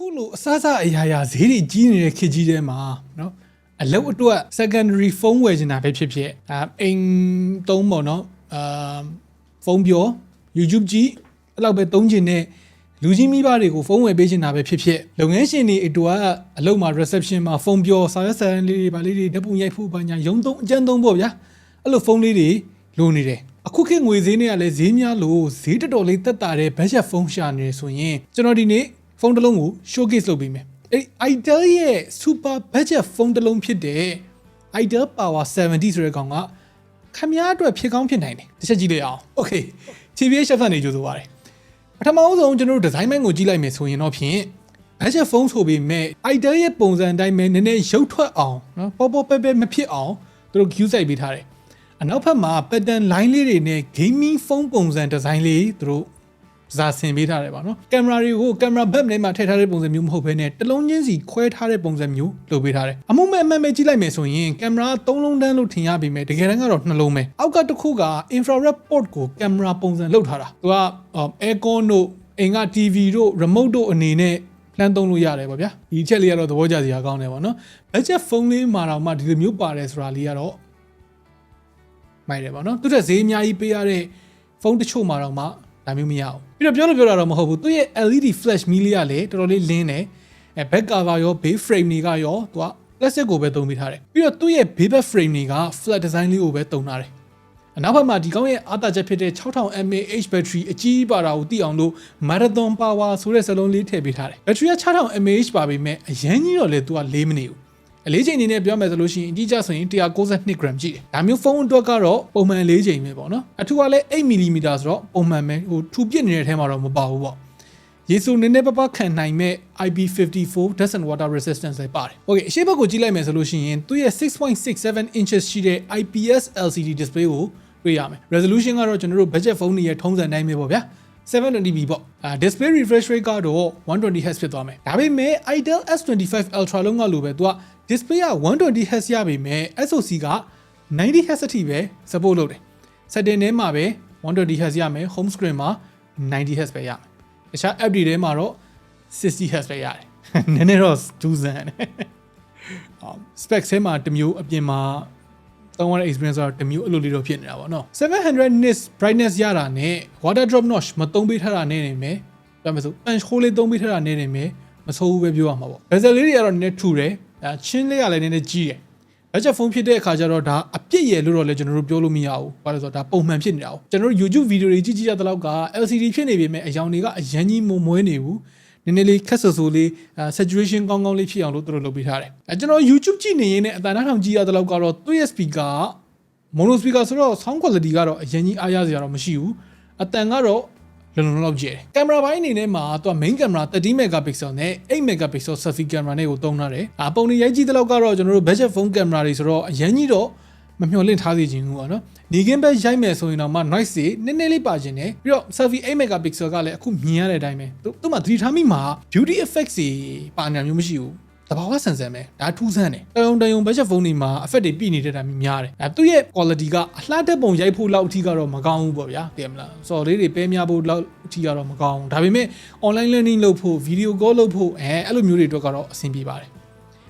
အခုလိုအစအစအရာရာဈေးတွေကြီးနေတဲ့ခေတ်ကြီးထဲမှာနော်အလုပ်အတွက် secondary ဖုန်းဝယ်ချင်တာပဲဖြစ်ဖြစ်အဲအိမ်သုံးပေါ့နော်အာဖုန်းပြော YouTube ကြည့်အဲ့လောက်ပဲသုံးချင်တဲ့လူကြီးမိဘတွေကိုဖုန်းဝယ်ပေးချင်တာပဲဖြစ်ဖြစ်လုပ်ငန်းရှင်တွေအတွက်အလုပ်မှာ reception မှာဖုန်းပြောစာရွက်စာတမ်းလေးတွေဗာလေးတွေဓာတ်ပုံရိုက်ဖို့ဘာညာရုံသုံးအကျန်းသုံးပေါ့ဗျာအဲ့လိုဖုန်းလေးတွေလိုနေတယ်အခုခေတ်ငွေဈေးနဲ့ကလည်းဈေးများလို့ဈေးတော်တော်လေးတက်တာတဲ့ budget ဖုန်းရှာနေရဆိုရင်ကျွန်တော်ဒီနေ့ ဖုန်းတစ်လုံးကို showcase လုပ်ပေးမယ်အဲ့ Idol ရဲ့ super budget ဖုန်းတစ်လုံးဖြစ်တဲ့ Idol Power 70ဆိုတဲ့ကောင်ကခမည်းအတွက်ဖြစ်ကောင်းဖြစ်နိုင်တယ်တစ်ချက်ကြည့်လိုက်အောင် okay TVH ရှက်ဖတ်နေကြိုးဆိုပါတယ်ပထမအဆုံးကျွန်တော်တို့ဒီဇိုင်းမိုင်းကိုကြည့်လိုက်မယ်ဆိုရင်တော့ဖြင့် budget ဖုန်းဆိုပေမဲ့ Idol ရဲ့ပုံစံအတိုင်းပဲနည်းနည်းရုပ်ထွက်အောင်နော်ပေါ်ပေါ်ပဲပဲမဖြစ်အောင်သူတို့ queue စိုက်ပေးထားတယ်အနောက်ဘက်မှာ pattern line လေးတွေနဲ့ gaming phone ပုံစံဒီဇိုင်းလေးသူတို့ ဇာဆင်ပေးထားတယ်ပါနော်ကင်မရာတွေကိုကင်မရာဘက်ထဲမှာထည့်ထားတဲ့ပုံစံမျိုးမဟုတ်ဘဲနဲ့တစ်လုံးချင်းစီခွဲထားတဲ့ပုံစံမျိုးလုပ်ပေးထားတယ်အမှုမဲ့အမှန်ပဲကြည့်လိုက်မယ်ဆိုရင်ကင်မရာ၃လုံးတန်းလို့ထင်ရပေမဲ့တကယ်တမ်းကတော့နှလုံးပဲအောက်ကတစ်ခုက infrared port ကိုကင်မရာပုံစံလုပ်ထားတာသူက aircon တို့အိမ်က TV တို့ remote တို့အနေနဲ့လှမ်းသုံးလို့ရတယ်ပေါ့ဗျာဒီချက်လေးကတော့သဘောကျစရာကောင်းတယ်ပေါ့နော် budget phone လေးမှာတော့မှဒီလိုမျိုးပါတယ်ဆိုတာလေးကတော့မိုက်တယ်ပေါ့နော်သူတက်ဈေးအများကြီးပေးရတဲ့ဖုန်းတချို့မှာတော့မှ ဒါမျိုးမရအောင်ပြီးတော့ပြောလို့ပြောတာတော့မဟုတ်ဘူးသူရဲ့ LED flash မီးလေးကလည်းတော်တော်လေးလင်းတယ်အဲ back cover ရော base frame တွေကရောသူက plastic ကိုပဲသုံးပေးထားတယ်ပြီးတော့သူ့ရဲ့ base back frame တွေက flat design လေးကိုပဲသုံးထားတယ်အနောက်ဘက်မှာဒီကောင်းရဲ့အားတာချက်ဖြစ်တဲ့6000 mAh battery အကြီးပါတာကိုသိအောင်လို့ marathon power ဆိုတဲ့စလုံးလေးထည့်ပေးထားတယ်။ battery က6000 mAh ပါပေမဲ့အရင်ကြီးတော့လေသူက၄မိနစ်ဘူး။ အလေးချိန်အနေနဲ့ပြောမယ်ဆိုလို့ရှိရင်အကြီးကျဆိုရင်192 gram ရှိတယ်။ဒါမျိုးဖုန်းအတွက်ကတော့ပုံမှန်လေးချိန်ပဲပေါ့နော်။အထူကလည်း8 mm ဆိုတော့ပုံမှန်ပဲဟိုထူပစ်နေတဲ့ထဲမှာတော့မပါဘူးပေါ့။ရေဆိုနည်းနည်းပပခံနိုင်မဲ့ IP54 dust and water resistance လည်းပါတယ်။ Okay အရှိဘက်ကိုကြည့်လိုက်မယ်ဆိုလို့ရှိရင်သူရဲ့6.67 inches ရှိတဲ့ IPS LCD display ကိုတွေ့ရမယ် resolution ကတော့ကျွန်တော်တို့ budget phone တွေရဲ့ထုံးစံတိုင်းပဲပေါ့ဗျာ 720p ပေါ့အာ display refresh rate ကတော့ 120Hz ဖြစ်သွားမယ်ဒါပေမဲ့ Idol S25 Ultra လုံးကလိုပဲသူက display က 120Hz ရပေမဲ့ SoC က 90Hz အထိပဲ support လုပ်တယ် setting ထဲမှာပဲ 120Hz ရမယ် home screen မှာ 90Hz ပဲရမယ်တခြား app တွေထဲမှာတော့ 60Hz ပဲရတယ်နည်းနည်းတော့ဒူးဆန်တယ် specs ထဲမှာတစ်မျိုးအပြင်မှာ သုံးရတဲ့ experience ကတော့တစ်မျိုးအလိုလေးတော့ဖြစ်နေတာပေါ့နော်700 nits brightness ရတာနဲ့ water drop notch မသုံးပေးထားတာနဲ့နေမယ်ပြောမယ်ဆို punch hole လေးသုံးပေးထားတာနဲ့နေမယ်မဆိုးဘူးပဲပြောရမှာပေါ့ bezel လေးတွေကတော့နည်းနည်းထူတယ်အဲချင်းလေးကလည်းနည်းနည်းကြီးတယ် budget phone ဖြစ်တဲ့အခါကျတော့ဒါအပြစ်ရယ်လို့တော့လည်းကျွန်တော်တို့ပြောလို့မရဘူးဘာလို့လဲဆိုတော့ဒါပုံမှန်ဖြစ်နေတာ哦ကျွန်တော်တို့ YouTube video တွေကြည့်ကြည့်ရတဲ့လောက်က LCD ဖြစ်နေပြီမဲ့အယောင်တွေကအရန်ကြီးမုံမွဲနေဘူး နည်းနည်းလေးခက်ဆူဆူလေး saturation ကောင်းကောင်းလေးဖြစ်အောင်လို့သူတို့လုပ်ပေးထားတယ်အဲကျွန်တော် YouTube ကြည့်နေရင်လည်းအတန်နှထောင်ကြည့်ရတဲ့လောက်ကတော့သူ့ရဲ့ speaker mono speaker ဆိုတော့ sound quality ကတော့အရင်ကြီးအားရစရာတော့မရှိဘူးအတန်ကတော့လုံလုံလောက်ကျဲတယ်ကင်မရာပိုင်းအနေနဲ့မှာသူက main camera 30 megapixel နဲ့8 megapixel selfie camera နဲ့ကိုသုံးထားတယ်အပုံတွေရိုက်ကြည့်တဲ့လောက်ကတော့ကျွန်တော်တို့ budget phone camera တွေဆိုတော့အရင်ကြီးတော့ မမျှော်လင့်ထားစေချင်ဘူးပေါ့နော်။နေကင်းဘက်ရိုက်မယ်ဆိုရင်တော့မှ noise တွေနည်းနည်းလေးပါခြင်းတယ်ပြီးတော့ selfie 8 megapixel ကလည်းအခုမြင်ရတဲ့အတိုင်းပဲသူသူ့မှာ3ထားမိမှာ beauty effects တွေပါနေတာမျိုးမရှိဘူး။တဘာဝဆန်ဆန်ပဲဒါထူးဆန်းတယ်တယုံတယုံ budget phone တွေမှာ effect တွေပြည့်နေတဲ့တာမျိုးများတယ်အဲသူ့ရဲ့ quality ကအလှတဲ့ပုံရိုက်ဖို့လောက်အထိကတော့မကောင်းဘူးပေါ့ဗျာသိရမလားစော်လေးတွေပဲများဖို့လောက်အထိကတော့မကောင်းဘူးဒါပေမဲ့ online learning လုပ်ဖို့ video call လုပ်ဖို့အဲအဲ့လိုမျိုးတွေအတွက်ကတော့အဆင်ပြေပါတယ်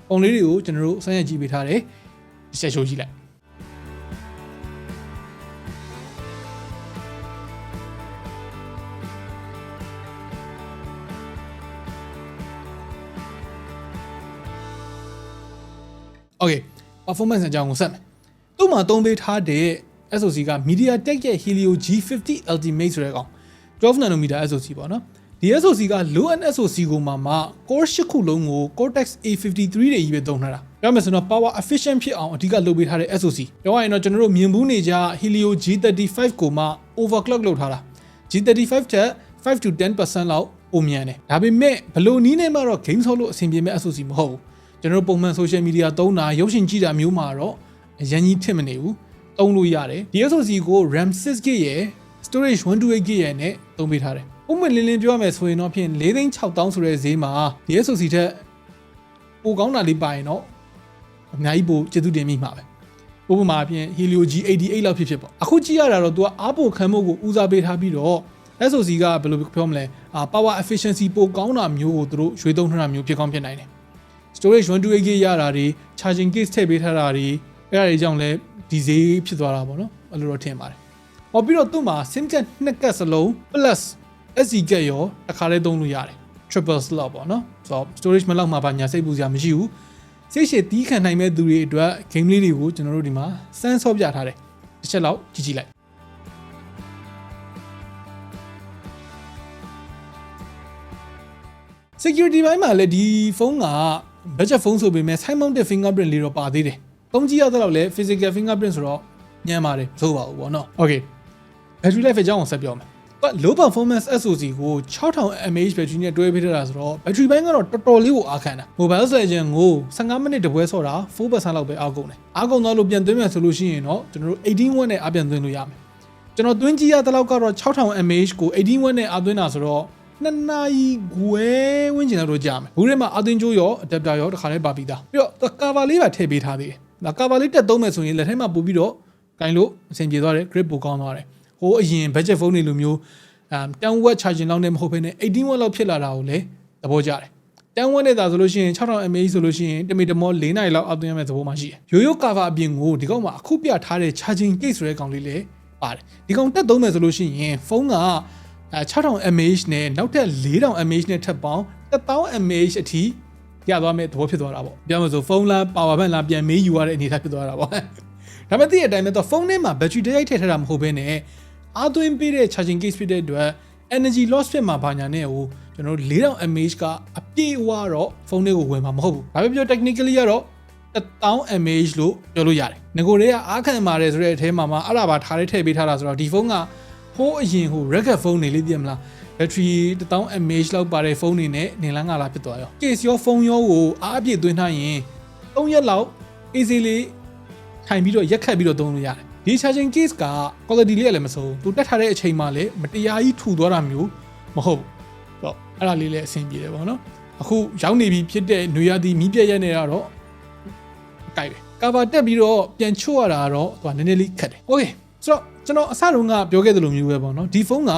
ပုံလေးတွေကိုကျွန်တော်တို့စမ်းရကြည့်ပေးထားတယ်ဆက်ရှိုးကြည့်လိုက် Okay performance အကြောင်းကိုဆက်မယ်။သူ့မှာသုံးပေးထားတဲ့ SoC က MediaTek ရဲ့ Helio G50 Ultimate ဆိုတဲ့ကောင်12 nanometer SoC ပေါ့နော်။ဒီ SoC က low end SoC ကိုမှမှ Core 8ခုလုံးကို Cortex A53 တွေကြီးပဲသုံးထားတာ။ပြောမယ်ဆိုတော့ power efficient ဖြစ်အောင်အဓိကလုပ်ပေးထားတဲ့ SoC ။ပြောရရင်တော့ကျွန်တော်တို့မြင်ဘူးနေကြ Helio G35 ကိုမှ overclock လုပ်ထားတာ။ G35 ထက်5 to 10%လောက်ပိုမြန်တယ်။ဒါပေမဲ့ဘလို့နီးနေမှတော့ game ဆော့လို့အဆင်ပြေမဲ့ SoC မဟုတ်ဘူး။ ကျွန်တော်တို့ပုံမှန် social media သုံးတာရုပ်ရှင်ကြည့်တာမျိုးမှာတော့အရင်ကြီးထင်မနေဘူးသုံးလို့ရတယ်ဒီ SoC ကို RAM 6GB ရယ် storage 128GB ရယ်နဲ့သုံးပေးထားတယ်ပုံမှန်လင်းလင်းပြောရမယ်ဆိုရင်တော့ဖြင့်4သိန်း6000ဆိုတဲ့ဈေးမှာဒီ SoC ထက်ပိုကောင်းတာလေးပါရင်တော့အများကြီးပိုကျေးဇူးတင်မိမှာပဲဥပမာဖြင့် Helio G88 လောက်ဖြစ်ဖြစ်ပေါ့အခုကြည့်ရတာတော့ तू ကအားပိုခံမှုကိုဦးစားပေးထားပြီးတော့ SOC ကဘယ်လိုပြောမလဲအာ power efficiency ပိုကောင်းတာမျိုးကိုသူတို့ရွေးသုံးထားတာမျိုးဖြစ်ကောင်းဖြစ်နိုင်တယ် storage 128 GB ရတာတွေ charging case ထည့်ပေးထားတာတွေအဲ့ဒါတွေကြောင့်လည်းဒီဈေးဖြစ်သွားတာပေါ့နော်အဲ့လိုတော့ထင်ပါတယ်။ဟောပြီးတော့သူ့မှာ sim card နှစ်ကတ်စလုံး plus SD ကတ်ရောတစ်ခါလေးသုံးလို့ရတယ် triple slot ပေါ့နော်ဆိုတော့ storage မလောက်မှာပါညာစိတ်ပူစရာမရှိဘူးစိတ်ရှည်တီးခံနိုင်မဲ့သူတွေအတွက် game လေးတွေကိုကျွန်တော်တို့ဒီမှာစမ်းဆော့ပြထားတယ်တစ်ချက်လောက်ကြည့်ကြည့်လိုက် security ဘိုင်းမှာလည်းဒီဖုန်းက budget ဖုန်းဆိုပေမဲ့ side mounted fingerprint လေးတော့ပါသေးတယ်။သုံးကြည့်ရတော့လည်း physical fingerprint ဆိုတော့ညံပါတယ်မဆိုးပါဘူးပေါ့နော်။ Okay battery life အကြောင်းကိုဆက်ပြောမယ်။ but low performance SoC ကို6000 mAh battery နဲ့တွဲပေးထားတာဆိုတော့ battery ဘိုင်းကတော့တော်တော်လေးကိုအားခံတာ။ mobile legend ကို15မိနစ်တပွဲဆော့တာ4%လောက်ပဲအားကုန်တယ်။အားကုန်သွားလို့ပြန်သွင်းမယ်ဆိုလို့ရှိရင်တော့ကျွန်တော်တို့18 watt နဲ့အားပြန်သွင်းလို့ရမယ်။ကျွန်တော်သွင်းကြည့်ရတဲ့လောက်ကတော့6000 mAh ကို18 watt နဲ့အားသွင်းတာဆိုတော့ နှစ်နာရီခွဲဝန်းကျင်လောက်တော့ကြာမယ်ဘူးထဲမှာအသင်းကျိုးရောအဒက်တာရောတစ်ခါလေးပါပြီးသားပြီးတော့ကာဗာလေးပါထည့်ပေးထားသေးတယ်ဒါကာဗာလေးတက်သုံးမယ်ဆိုရင်လက်ထဲမှာပို့ပြီးတော့ကင်လို့အဆင်ပြေသွားတယ် grip ပိုကောင်းသွားတယ်ဟိုအရင် budget phone တွေလိုမျိုးအမ်10 watt charging လောက်နဲ့မဟုတ်ဘဲနဲ့18 watt လောက်ဖြစ်လာတာကိုလည်းသဘောကျတယ်10 watt နဲ့သာဆိုလို့ရှိရင်6000 mAh ဆိုလို့ရှိရင်တမီတမော4နိုင်လောက်အသွင်းရမယ့်သဘောမှရှိတယ်ရိုးရိုးကာဗာအပြင်ကိုဒီကောင်မှာအခုပြထားတဲ့ charging case ဆိုတဲ့ကောင်လေးလည်းပါတယ်ဒီကောင်တက်သုံးမယ်ဆိုလို့ရှိရင်ဖုန်းက အဲ6000 mAh နဲ့နောက်ထပ်4000 mAh နဲ့ထပ်ပေါင်း1000 mAh အထိရသွားမယ့်သဘောဖြစ်သွားတာပေါ့ပြောမလို့ဖုန်းလား power bank လားပြန်မေးယူရတဲ့အနေအထားဖြစ်သွားတာပေါ့ဒါပေမဲ့သိတဲ့အတိုင်းပဲတော့ဖုန်းထဲမှာ battery တိုက်ရိုက်ထည့်ထားတာမဟုတ်ဘဲနဲ့အားသွင်းပေးတဲ့ charging case ဖြစ်တဲ့အတွက် energy loss ဖြစ်မှာဘာညာနဲ့ဟိုကျွန်တော်တို့4000 mAh ကအပြည့်အဝတော့ဖုန်းထဲကိုဝင်မှာမဟုတ်ဘူး။ဘာပဲပြော technically ကတော့1000 mAh လို့ပြောလို့ရတယ်။ငကိုတွေကအားခံပါတယ်ဆိုတဲ့အထဲမှာမှအဲ့ဒါပါထားလေးထည့်ပေးထားတာဆိုတော့ဒီဖုန်းက ဟိုးအရင်ဟို record ဖုန်းတွေလေးသိရမလား။ battery 1000 mAh လောက်ပါတဲ့ဖုန်းတွေနဲ့နေလန်းကလာဖြစ်သွားရော။ case ရောဖုန်းရောကိုအားအပြည့်သွင်းထားရင်3ရက်လောက် easy လေးထိုင်ပြီးတော့ရက်ခတ်ပြီးတော့သုံးလို့ရတယ်ဒီ charging case က quality လေးကလည်းမစိုးဘူးသူတက်ထားတဲ့အချိန်မှလည်းမတရားကြီးထူသွားတာမျိုးမဟုတ်ဘူးတော့အဲ့ဒါလေးလည်းအဆင်ပြေတယ်ပေါ့နော်အခုရောက်နေပြီဖြစ်တဲ့နွေရာသီမီးပြက်ရက်နေတာတော့အကြိုက်ပဲကာဗာတက်ပြီးတော့ပြန်ချို့ရတာတော့သူကနည်းနည်းလေးခက်တယ် okay ဆိုတော့ ကျွန်တော်အစတုန်းကပြောခဲ့သလိုမျိုးပဲပေါ့နော်ဒီဖုန်းက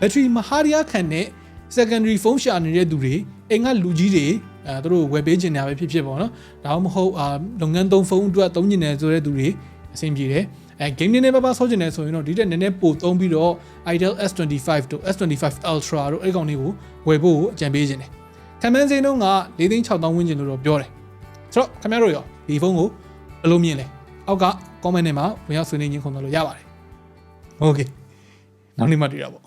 battery မဟာရီယာခံတဲ့ secondary phone ရှာနေတဲ့သူတွေအိမ်ကလူကြီးတွေအဲသူတို့ဝယ်ပေးချင်တာပဲဖြစ်ဖြစ်ပေါ့နော်ဒါမှမဟုတ်အာလုပ်ငန်းသုံးဖုန်းအတွက်သုံးချင်တယ်ဆိုတဲ့သူတွေအဆင်ပြေတယ်အဲ game နည်းနည်းပါးပါးဆောချင်တယ်ဆိုရင်တော့ဒီတက်နည်းနည်းပို့သုံးပြီးတော့ Idol S25 တို့ S25 Ultra တို့အဲ့ကောင်လေးကိုဝယ်ဖို့အကြံပေးခြင်းတယ်။ခံမှန်းစိမ်းတော့က4သိန်း6000ဝန်းကျင်လို့တော့ပြောတယ်။ဆိုတော့ခင်ဗျားတို့ရောဒီဖုန်းကိုဘယ်လိုမြင်လဲ။အောက်က comment ထဲမှာဝင်ရောက်ဆွေးနွေးခြင်းခုံတော့လို့ရပါတယ်။ Okay နောက်နေ့မှတွေ့တာပေါ့